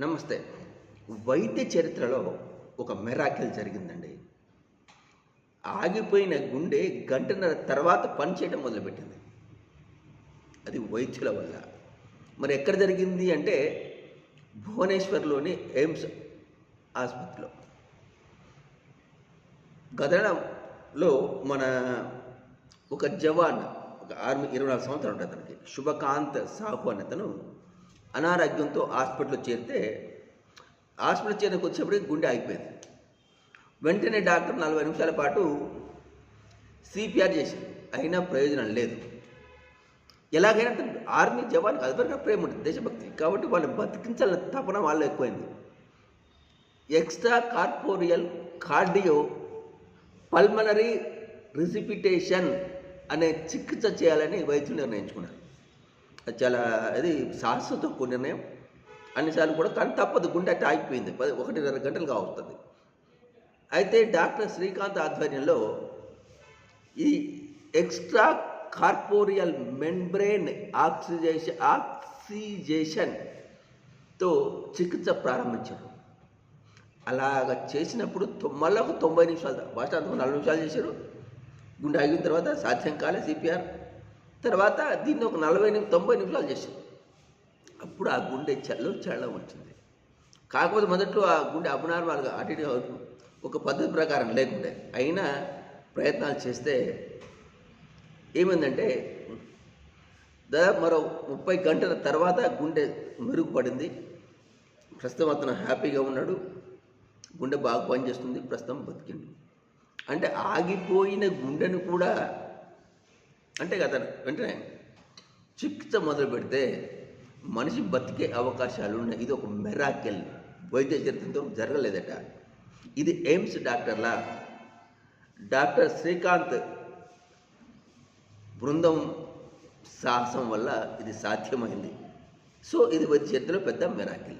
నమస్తే. వైద్య చరిత్రలో ఒక మెరాకిల్ జరిగిందండి. ఆగిపోయిన గుండె గంటన్నర తర్వాత పనిచేయడం మొదలుపెట్టింది. అది వైద్యుల వల్ల. మరి ఎక్కడ జరిగింది అంటే భువనేశ్వర్లోని ఎయిమ్స్ ఆసుపత్రిలో. గదనంలో మన ఒక జవాన్ ఒక ఆర్మీ ఇరవై నాలుగు సంవత్సరాలు ఉంటుంది అతనికి శుభకాంత్ సాహు అనే అతను అనారోగ్యంతో హాస్పిటల్లో చేరితే హాస్పిటల్ చేరినకు వచ్చేప్పటికి గుండె ఆగిపోయింది. వెంటనే డాక్టర్ నలభై నిమిషాల పాటు సిపిఆర్ చేసింది. అయినా ప్రయోజనం లేదు. ఎలాగైనా ఆర్మీ జవాన్కి అదివరకు ప్రేమ ఉంటుంది దేశభక్తి. కాబట్టి వాళ్ళు బతికించాలని తపన వాళ్ళు ఎక్కువైంది. Extra corporeal cardio pulmonary resuscitation అనే చికిత్స చేయాలని వైద్యులు నిర్ణయించుకున్నారు. చాలా అది సాహసంతో కూడిన నిర్ణయం. అన్నిసార్లు కూడా కానీ తప్పదు గుండె అట్టే ఆగిపోయింది. పది ఒకటిన్నర గంటలుగా అవుతుంది అయితే డాక్టర్ శ్రీకాంత్ ఆధ్వర్యంలో ఈ ఎక్స్ట్రా కార్పోరియల్ మెంబ్రెయిన్ ఆక్సిజేషన్ ఆక్సిజేషన్తో చికిత్స ప్రారంభించారు. అలాగ చేసినప్పుడు మళ్ళీ ఒక తొంభై నిమిషాలు భాష నలభై నిమిషాలు చేశారు. గుండె ఆగిన తర్వాత సాధ్యం కాలే సిపిఆర్. తర్వాత దీన్ని ఒక నలభై నిమి తొంభై నిమిషాలు చేశారు అప్పుడు ఆ గుండె చల్లం చల్లం వచ్చింది. కాకపోతే మొదట్లో ఆ గుండె అబ్నార్మల్గా అటు ఇటు ఒక పద్ధతి ప్రకారం లేకుండే. అయినా ప్రయత్నాలు చేస్తే ఏమైందంటే దాదాపు మరో ముప్పై గంటల తర్వాత గుండె మెరుగుపడింది. ప్రస్తుతం అతను హ్యాపీగా ఉన్నాడు. గుండె బాగా పనిచేస్తుంది. ప్రస్తుతం బతికిండు. అంటే ఆగిపోయిన గుండెను కూడా అంటే కదా వెంటనే చికిత్స మొదలు పెడితే మనిషి బతికే అవకాశాలు ఉన్నాయి ఇది ఒక మెరాకెల్ వైద్య చరిత్రతో జరగలేదట. ఇది ఎయిమ్స్ డాక్టర్ల డాక్టర్ శ్రీకాంత్ బృందం సాహసం వల్ల ఇది సాధ్యమైంది. సో ఇది వైద్య చరిత్రలో పెద్ద మెరాకిల్